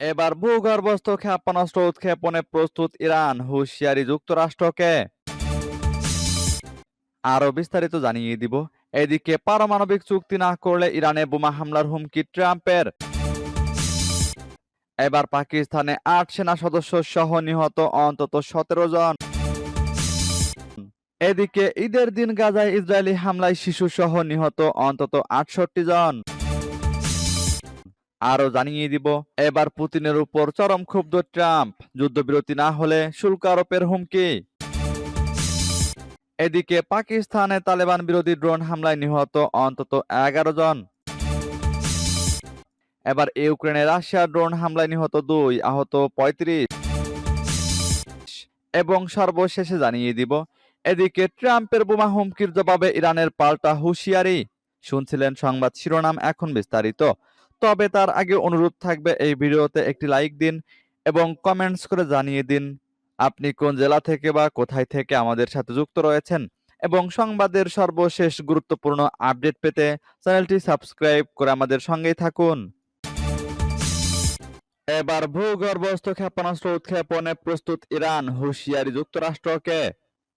এবার ভূগর্ভস্থ ক্ষেপণাস্ত্র উৎক্ষেপণে প্রস্তুত ইরান, হুঁশিয়ারি যুক্তরাষ্ট্রকে। আরও বিস্তারিত জানিয়ে দিব। এদিকে পারমাণবিক চুক্তি না করলে ইরানে বোমা হামলার হুমকি ট্রাম্পের। এবার পাকিস্তানে আট সেনা সদস্য সহ নিহত অন্তত সতেরো জন। এদিকে ঈদের দিন গাজায় ইসরায়েলি হামলায় শিশু সহ নিহত অন্তত আটষট্টি জন। আরও জানিয়ে দিব, এবার পুতিনের উপর চরম ক্ষুব্ধ ট্রাম্প। যুদ্ধবিরতি না হলে শুল্ক আরোপের হুমকি। এদিকে পাকিস্তানে তালেবান বিরোধী ড্রোন হামলায় নিহত অন্তত এগারো জন। এবার ইউক্রেনে রাশিয়ার ড্রোন হামলায় নিহত দুই, আহত পঁয়ত্রিশ। এবং সর্বশেষে জানিয়ে দিব, এদিকে ট্রাম্পের বোমা হুমকির জবাবে ইরানের পাল্টা হুঁশিয়ারি। শুনছিলেন সংবাদ শিরোনাম এখন বিস্তারিত। তবে তার আগে অনুরোধ থাকবে এই ভিডিওতে একটি লাইক দিন এবং কমেন্টস করে জানিয়ে দিন আপনি কোন জেলা থেকে বা কোথায় থেকে আমাদের সাথে যুক্ত রয়েছেন এবং সংবাদের সর্বশেষ গুরুত্বপূর্ণ আপডেট পেতে চ্যানেলটি সাবস্ক্রাইব করে আমাদের সঙ্গেই থাকুন। এবার ভূগর্ভস্থ ক্ষেপণাস্ত্র উৎক্ষেপণে প্রস্তুত ইরান, হুঁশিয়ারি যুক্তরাষ্ট্রকে।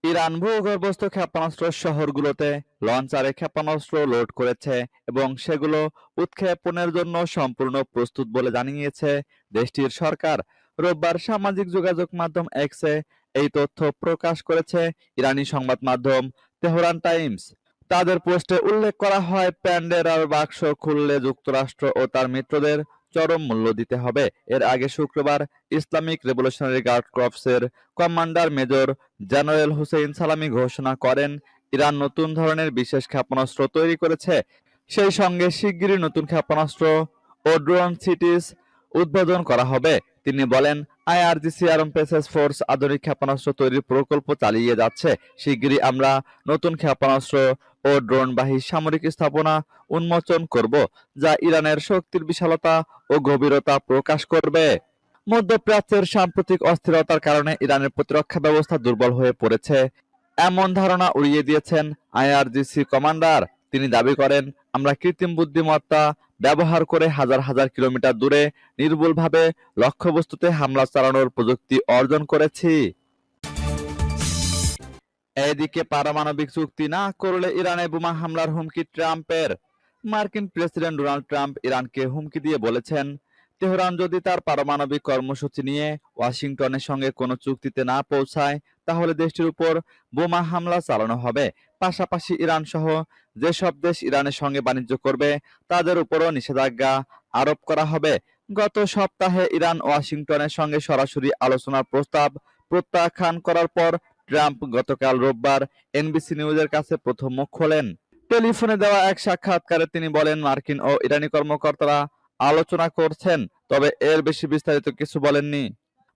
ইরান ভূগর্ভস্থ ক্ষেপণাস্ত্র শহরগুলোতে লঞ্চারে ক্ষেপণাস্ত্র লোড করেছে এবং সেগুলো উৎক্ষেপণের জন্য সম্পূর্ণ প্রস্তুত বলে জানিয়েছে দেশটির সরকার। রোববার সামাজিক যোগাযোগ মাধ্যম এক্সে এই তথ্য প্রকাশ করেছে ইরানি সংবাদ মাধ্যম তেহরান টাইমস। তাদের পোস্টে উল্লেখ করা হয়, প্যান্ডেরার বাক্স খুললে যুক্তরাষ্ট্র ও তার মিত্রদের চরম মূল্য দিতে হবে। এর আগে শুক্রবার Islamic revolutionary Guard কর্পসের commander major general Hossein Salami ঘোষণা করেন, ইরান নতুন ধরনের বিশেষ ক্ষেপণাস্ত্র তৈরি করেছে। সেই সঙ্গে শিগগিরই নতুন ক্ষেপণাস্ত্র ও ড্রোন সিটিস উদ্বোধন করা হবে। তিনি বলেন, আইআরজিসি আরম পেসেস ফোর্স আধুনিক ক্ষেপণাস্ত্র তৈরির প্রকল্প চালিয়ে যাচ্ছে। শিগগিরই আমরা নতুন ক্ষেপণাস্ত্র ও ড্রোনবাহী সামরিক স্থাপনা উন্মোচন করব, যা ইরানের শক্তির বিশালতা ও গভীরতা প্রকাশ করবে। মধ্যপ্রাচ্যের সাম্প্রতিক অস্থিরতার কারণে ইরানের প্রতিরক্ষা ব্যবস্থা দুর্বল হয়ে পড়েছে। এমন ধারণা উড়িয়ে দিয়েছেন আইআরজিসি কমান্ডার। তিনি দাবি করেন, আমরা কৃত্রিম বুদ্ধিমত্তা ব্যবহার করে হাজার হাজার কিলোমিটার দূরে নির্ভুলভাবে লক্ষ্যবস্তুতে হামলা চালানোর প্রযুক্তি অর্জন করেছি। এদিকে পারমাণবিক চুক্তি না করলে ইরানে বোমা হামলার হুমকি ট্রাম্পের। মার্কিন প্রেসিডেন্ট ডোনাল্ড ট্রাম্প ইরানকে হুমকি দিয়ে বলেছেন, তেহরান যদি তার পারমাণবিক কর্মসূচি নিয়ে ওয়াশিংটনের সঙ্গে কোনো চুক্তিতে না পৌঁছায়, তাহলে দেশটির উপর বোমা হামলা চালানো হবে। পাশাপাশি ইরান সহ যেসব দেশ ইরানের সঙ্গে বাণিজ্য করবে, তাদের উপরও নিষেধাজ্ঞা আরোপ করা হবে। গত সপ্তাহে ইরান ওয়াশিংটনের সঙ্গে সরাসরি আলোচনার প্রস্তাব প্রত্যাখ্যান করার পর ট্রাম্প গতকাল রোববার এনবিসি নিউজের কাছে প্রথম মুখ খোলেন। টেলিফোনে দেওয়া এক সাক্ষাৎকারে তিনি বলেন, মার্কিন ও ইরানি কর্মকর্তারা আলোচনা করছেন, তবে এর বেশি বিস্তারিত কিছু বলেননি।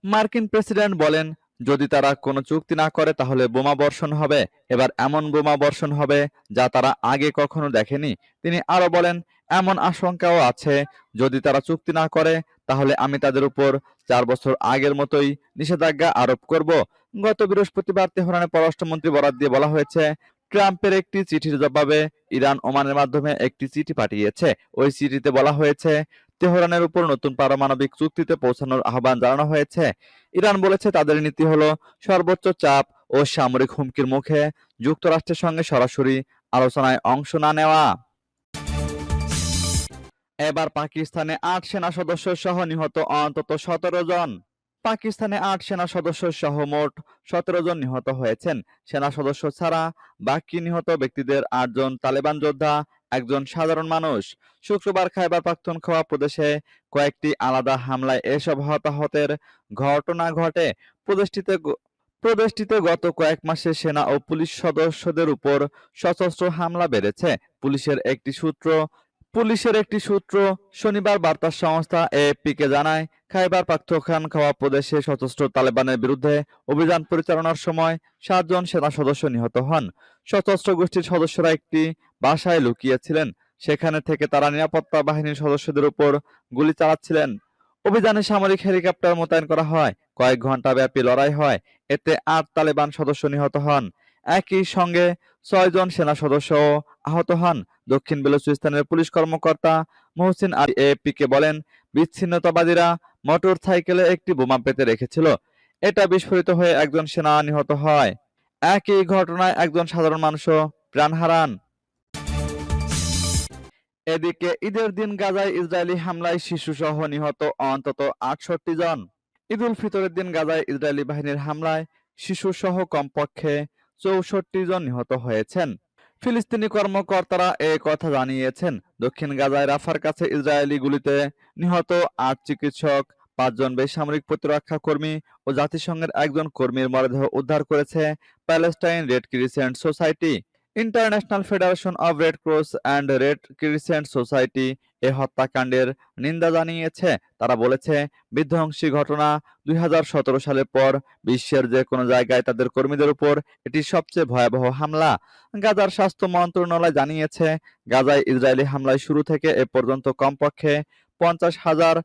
মার্কিন প্রেসিডেন্ট বলেন, যদি তারা কোনো চুক্তি না করে, তাহলে বোমা বর্ষণ হবে। এবার এমন বোমা বর্ষণ হবে যা তারা আগে কখনো দেখেনি। তিনি আরও বলেন, এমন আশঙ্কাও আছে, যদি তারা চুক্তি না করে, তাহলে আমি তাদের উপর চার বছর আগের মতোই নিষেধাজ্ঞা আরোপ করব। গত বৃহস্পতিবার তেহরানের পররাষ্ট্রমন্ত্রী বরাদ দিয়ে বলা হয়েছে, ট্রাম্পের একটি চিঠির জবাবে ইরান ওমানের মাধ্যমে একটি চিঠি পাঠিয়েছে। ওই চিঠিতে বলা হয়েছে, তেহরানের উপর নতুন পারমাণবিক চুক্তিতে পৌঁছানোর আহ্বান জানানো হয়েছে। ইরান বলেছে, তাদের নীতি হলো সর্বোচ্চ চাপ ও সামরিক হুমকির মুখে যুক্তরাষ্ট্রের সঙ্গে সরাসরি আলোচনায় অংশ না নেওয়া। এবার পাকিস্তানে আট সেনা সদস্য সহ নিহত অন্তত সতেরো জন। পাকিস্তানে আট সেনা সদস্য সহ মোট সতেরো জন নিহত হয়েছেন। সেনা সদস্য ছাড়া বাকি নিহত ব্যক্তিদের আটজন তালেবান যোদ্ধা, একজন সাধারণ মানুষ। শুক্রবার খাইবার পাখতুনখোয়া প্রদেশে কয়েকটি আলাদা হামলায় এসব হতাহতের ঘটনা ঘটে। প্রদেশটিতে প্রদেশটিতে গত কয়েক মাসে সেনা ও পুলিশ সদস্যদের উপর সশস্ত্র হামলা বেড়েছে। পুলিশের একটি সূত্র পুলিশের একটি সূত্র শনিবার বার্তা সংস্থা এএফপিকে জানায়, খাইবার খাওয়া প্রদেশে সশস্ত্র তালেবানের বিরুদ্ধে অভিযান পরিচালনার সময় সাতজন সেনা সদস্য নিহত হন। সশস্ত্র গোষ্ঠীর সদস্যরা একটি বাসায় লুকিয়েছিলেন। সেখানে থেকে তারা নিরাপত্তা বাহিনীর সদস্যদের উপর গুলি চালাচ্ছিলেন। অভিযানে সামরিক হেলিকপ্টার মোতায়েন করা হয়। কয়েক ঘণ্টা ব্যাপী লড়াই হয়। এতে আট তালেবান সদস্য নিহত হন। একই সঙ্গে ছয়জন সেনা সদস্য আহত হন। দক্ষিণ বেলুচিস্তানের পুলিশ কর্মকর্তা মহসিন আলী এপিকে বলেন, বিচ্ছিন্নতাবাদীরা মোটর সাইকেলে একটি বোমা পেতে রেখেছিল। এটা বিস্ফোরিত হয়ে একজন সেনা নিহত হয়। একই ঘটনায় একজন সাধারণ মানুষও প্রাণ হারান। এদিকে ঈদের দিন গাজায় ইসরায়েলি হামলায় শিশুসহ নিহত অন্তত আটষট্টি জন। ঈদুল ফিতরের দিন গাজায় ইসরায়েলি বাহিনীর হামলায় শিশুসহ কমপক্ষে চৌষট্টি জন নিহত হয়েছেন। ফিলিস্তিনি কর্মকর্তারা এ কথা জানিয়েছেন। দক্ষিণ গাজায় রাফার কাছে ইসরায়েলি গুলিতে নিহত আট চিকিৎসক, পাঁচজন বেসামরিক প্রতিরক্ষা কর্মী ও জাতিসংঘের একজন কর্মীর মরদেহ উদ্ধার করেছে Palestine Red Crescent Society. International Federation of Red Cross and Red Crescent Society এ হত্যাকাণ্ডের নিন্দা জানিয়েছে। তারা বলেছে, বিধ্বংসী ঘটনা দুই হাজার সতেরো সালের পর বিশ্বের যে কোনো জায়গায় তাদের কর্মীদের উপর এটি সবচেয়ে ভয়াবহ হামলা। গাজার স্বাস্থ্য মন্ত্রণালয় জানিয়েছে, গাজায় ইসরায়েলি হামলায় শুরু থেকে এ পর্যন্ত কমপক্ষে পঞ্চাশ হাজার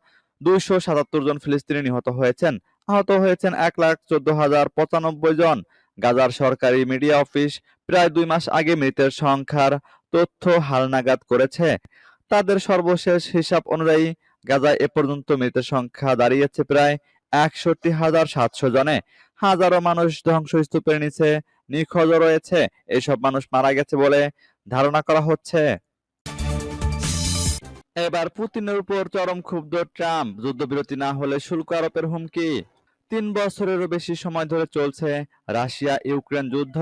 দুইশো সাতাত্তর জন ফিলিস্তিনি নিহত হয়েছেন। আহত হয়েছেন এক লাখ চোদ্দ হাজার পঁচানব্বই জন। গাজার সরকারি মিডিয়া অফিস প্রায় দুই মাস আগে মৃতের সংখ্যার তথ্য হালনাগাদ করেছে। তাদের সর্বশেষ হিসাব অনুযায়ী গাজায় এ পর্যন্ত মৃতের সংখ্যা দাঁড়িয়েছে প্রায় একষট্টি হাজার সাতশো জনে। হাজারো মানুষ ধ্বংসস্তূপের নিচে নিখোঁজ রয়েছে। এইসব মানুষ মারা গেছে বলে ধারণা করা হচ্ছে। এবার পুতিনের উপর চরম ক্ষুব্ধ ট্রাম্প। যুদ্ধবিরতি না হলে শুল্ক আরোপের হুমকি। তিন বছরেরও বেশি সময় ধরে চলছে রাশিয়া ইউক্রেন যুদ্ধ।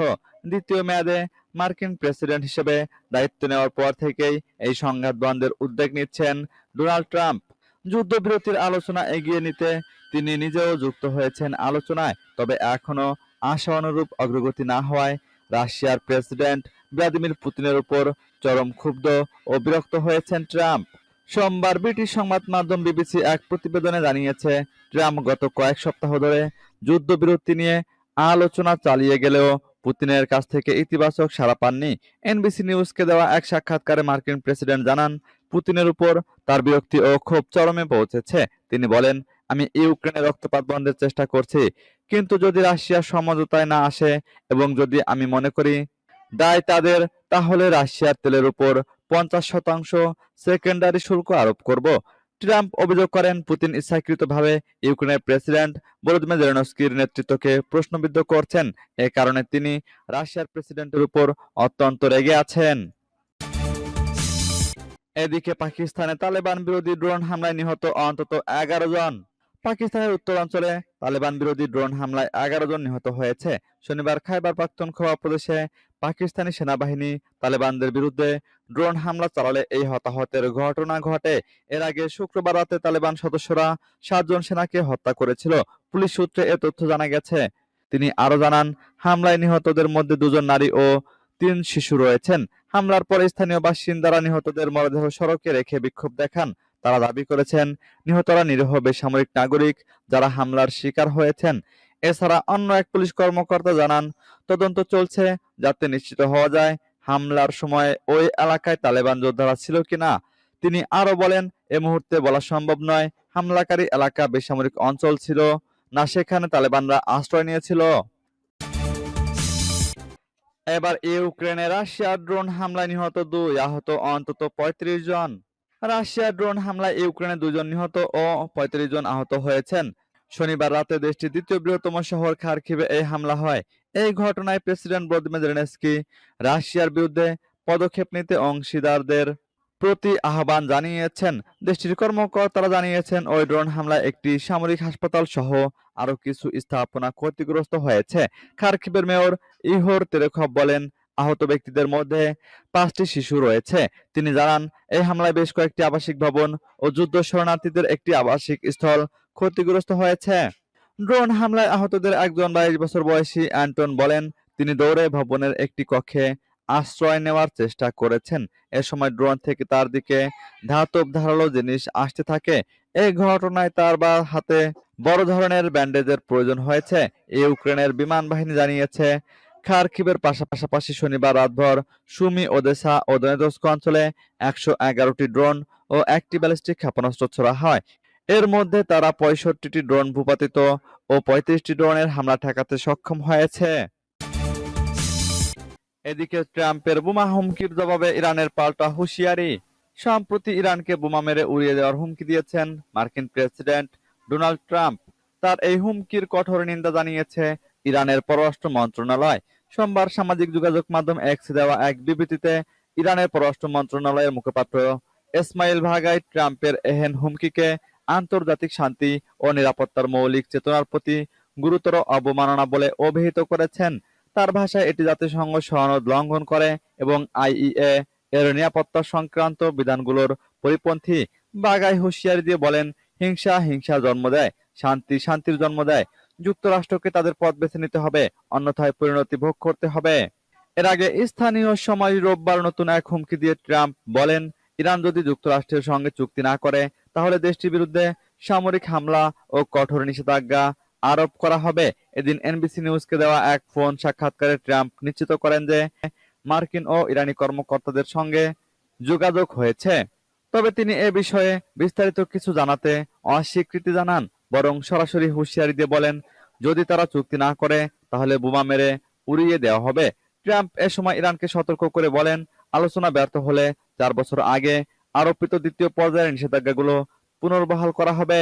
দ্বিতীয় মেয়াদে মার্কিন প্রেসিডেন্ট হিসেবে দায়িত্ব নেওয়ার পর থেকেই এই সংঘাত বন্ধের উদ্যোগ নিচ্ছেন ডোনাল্ড ট্রাম্প। যুদ্ধবিরতির আলোচনা এগিয়ে নিতে তিনি নিজেও যুক্ত হয়েছেন আলোচনায়, তবে এখনও আশা অনুরূপ অগ্রগতি না হওয়ায় রাশিয়ার প্রেসিডেন্ট ভ্লাদিমির পুতিনের উপর চরম ক্ষুব্ধ ও বিরক্ত হয়েছেন ট্রাম্প। সোমবার ব্রিটিশ সংবাদ মাধ্যম বিবিসি এক প্রতিবেদনে জানিয়েছে ট্রাম্প গত কয়েক সপ্তাহ ধরে যুদ্ধবিরতি নিয়ে আলোচনা চালিয়ে গেলেও পুতিনের কাছ থেকে ইতিবাচক সাড়া পাননি। এনবিসি নিউজকে দেওয়া এক সাক্ষাৎকারে মার্কিন প্রেসিডেন্ট জানান, পুতিনের উপর তার বিরক্তি ও ক্ষোভ চরমে পৌঁছেছে। তিনি বলেন, আমি ইউক্রেনে রক্তপাত বন্ধের চেষ্টা করছি, কিন্তু যদি রাশিয়া সমঝোতায় না আসে এবং যদি আমি মনে করি দায় তাদের, তাহলে রাশিয়ার তেলের উপর পঞ্চাশ শতাংশ সেকেন্ডারি শুল্ক আরোপ করব। ট্রাম্প অভিযোগ করেন, পুতিন ইচ্ছাকৃতভাবে ইউক্রেনের প্রেসিডেন্ট ভলোদিমির জেলেনস্কির নেতৃত্বকে প্রশ্নবিদ্ধ করছেন। এ কারণে তিনি রাশিয়ার প্রেসিডেন্টের উপর অত্যন্ত রেগে আছেন। এদিকে পাকিস্তানে তালেবান বিরোধী ড্রোন হামলায় নিহত অন্তত এগারো জন। পাকিস্তানের উত্তরাঞ্চলে তালেবান বিরোধী ড্রোন হামলায় এগারো জন নিহত হয়েছে। শনিবার খাইবার পাখতুনখোয়া প্রদেশে পাকিস্তানি সেনাবাহিনী তালেবানদের বিরুদ্ধে ড্রোন হামলা চালালে এই হতাহতের ঘটনা ঘটে। এর আগে শুক্রবার রাতে তালেবান সদস্যরা সাতজন সেনাকে হত্যা করেছিল। পুলিশ সূত্রে এ তথ্য জানা গেছে। তিনি আরও জানান, হামলায় নিহতদের মধ্যে দুজন নারী ও তিন শিশু রয়েছেন। হামলার পরে স্থানীয় বাসিন্দারা নিহতদের মরদেহ সড়কে রেখে বিক্ষোভ দেখান। তারা দাবি করেছেন, নিহতরা নিরীহ বেসামরিক নাগরিক যারা হামলার শিকার হয়েছেন। এছাড়া অন্য এক পুলিশ কর্মকর্তা জানান, তদন্ত চলছে, যাতে নিশ্চিত হওয়া যায় হামলার সময় ওই এলাকায় তালেবান যোদ্ধারা ছিল কিনা। তিনি আরও বলেন, এ মুহূর্তে বলা সম্ভব নয়, হামলাকারী এলাকা বেসামরিক অঞ্চল ছিল, না সেখানে তালেবানরা আশ্রয় নিয়েছিল। এবার ইউক্রেনে রাশিয়ার ড্রোন হামলায় নিহত দুই আহত, অন্তত পঁয়ত্রিশ জন। রাশিয়ার ড্রোন হামলায় ইউক্রেনে দুজন নিহত ও পঁয়ত্রিশ জন আহত হয়েছেন। শনিবার রাতে দেশটির দ্বিতীয় বৃহত্তম শহর খার্কিভে এই হামলা হয়। এই ঘটনায় প্রেসিডেন্ট ভলোদিমির জেলেনস্কি রাশিয়ার বিরুদ্ধে পদক্ষেপ নিতে অংশীদারদের প্রতি আহ্বান জানিয়েছেন। দেশটির কর্মকর্তারা জানিয়েছেন, ওই ড্রোন হামলায় একটি সামরিক হাসপাতাল সহ আরও কিছু স্থাপনা ক্ষতিগ্রস্ত হয়েছে। খার্কিভের মেয়র ইহোর তেরেখভ বলেন আহত ব্যক্তিদের মধ্যে পাঁচটি শিশু রয়েছে। তিনি জানান, এই হামলায় বেশ কয়েকটি আবাসিক ভবন ও যুদ্ধ শরণার্থীদের একটি আবাসিক স্থল ক্ষতিগ্রস্ত হয়েছে। ড্রোন হামলায় আহতদের একজন বাইশ বছর বয়সী অ্যান্টন বলেন, তিনি দৌড়ে ভবনের একটি কক্ষে আশ্রয় নেওয়ার চেষ্টা করেছেন। এ সময় ড্রোন থেকে তার দিকে ধাতব ধারালো জিনিস আসতে থাকে। এই ঘটনায় তার বা হাতে বড় ধরনের ব্যান্ডেজের প্রয়োজন হয়েছে। ইউক্রেনের বিমান বাহিনী জানিয়েছে খার্কিভের পাশাপাশি শনিবার রাতভর সুমি ওদেসা ও দনেদস্ক অঞ্চলে একশো এগারোটি ড্রোন ও একটি ব্যালিস্টিক ক্ষেপণাস্ত্র ছোড়া হয়। এর মধ্যে তারা পঁয়ষট্টিটি ড্রোন ভূপাতিত ও পঁয়ত্রিশটি ড্রোনের হামলা ঠেকাতে সক্ষম হয়েছে। এদিকে ট্রাম্পের বোমা হুমকির জবাবে ইরানের পাল্টা হুঁশিয়ারি। সম্প্রতি ইরানকে বোমা মেরে উড়িয়ে দেওয়ার হুমকি দিয়েছেন মার্কিন প্রেসিডেন্ট ডোনাল্ড ট্রাম্প। তার এই হুমকির কঠোর নিন্দা জানিয়েছে ইরানের পররাষ্ট্র মন্ত্রণালয়। সোমবার সামাজিক যোগাযোগ মাধ্যম এক্সে দেওয়া এক বিবৃতিতে ইরানের পররাষ্ট্র মন্ত্রণালয়ের মুখপাত্র ইসমাইল ভাগাই ট্রাম্পের এহেন হুমকিকে আন্তর্জাতিক শান্তি ও নিরাপত্তার মৌলিক চেতনার প্রতি গুরুতর অবমাননা বলে অভিহিত করেছেন। তার ভাষায় এটি জাতিসংঘ সনদ লঙ্ঘন করে এবং আইইএ এর নিরাপত্তা সংক্রান্ত বিধানগুলোর পরিপন্থী। বাগাই হুঁশিয়ারি দিয়ে বলেন, হিংসা হিংসা জন্ম দেয়, শান্তি শান্তির জন্ম দেয় যুক্তরাষ্ট্রকে তাদের পথ বেছে নিতে হবে, অন্যথায় পরিণতি ভোগ করতে হবে। এর আগে স্থানীয় সময় রোববার নতুন এক হুমকি দিয়ে ট্রাম্প বলেন, ইরান যদি যুক্তরাষ্ট্রের সঙ্গে চুক্তি না করে, তাহলে দেশটির বিরুদ্ধে সামরিক হামলা ও কঠোর নিষেধাজ্ঞা আরোপ করা হবে। এদিন এনবিসি নিউজকে দেওয়া এক ফোন সাক্ষাৎকারে ট্রাম্প নিশ্চিত করেন যে মার্কিন ও ইরানি কর্মকর্তাদের সঙ্গে যোগাযোগ হয়েছে। তবে তিনি এ বিষয়ে বিস্তারিত কিছু জানাতে অস্বীকৃতি জানান। বরং সরাসরি হুঁশিয়ারি দিয়ে বলেন, যদি তারা চুক্তি না করে, তাহলে বোমা মেরে উড়িয়ে দেওয়া হবে। ট্রাম্প এ সময় ইরানকে সতর্ক করে বলেন, আলোচনা ব্যর্থ হলে চার বছর আগে আরোপিত দ্বিতীয় পর্যায়ের নিষেধাজ্ঞাগুলো পুনর্বহাল করা হবে।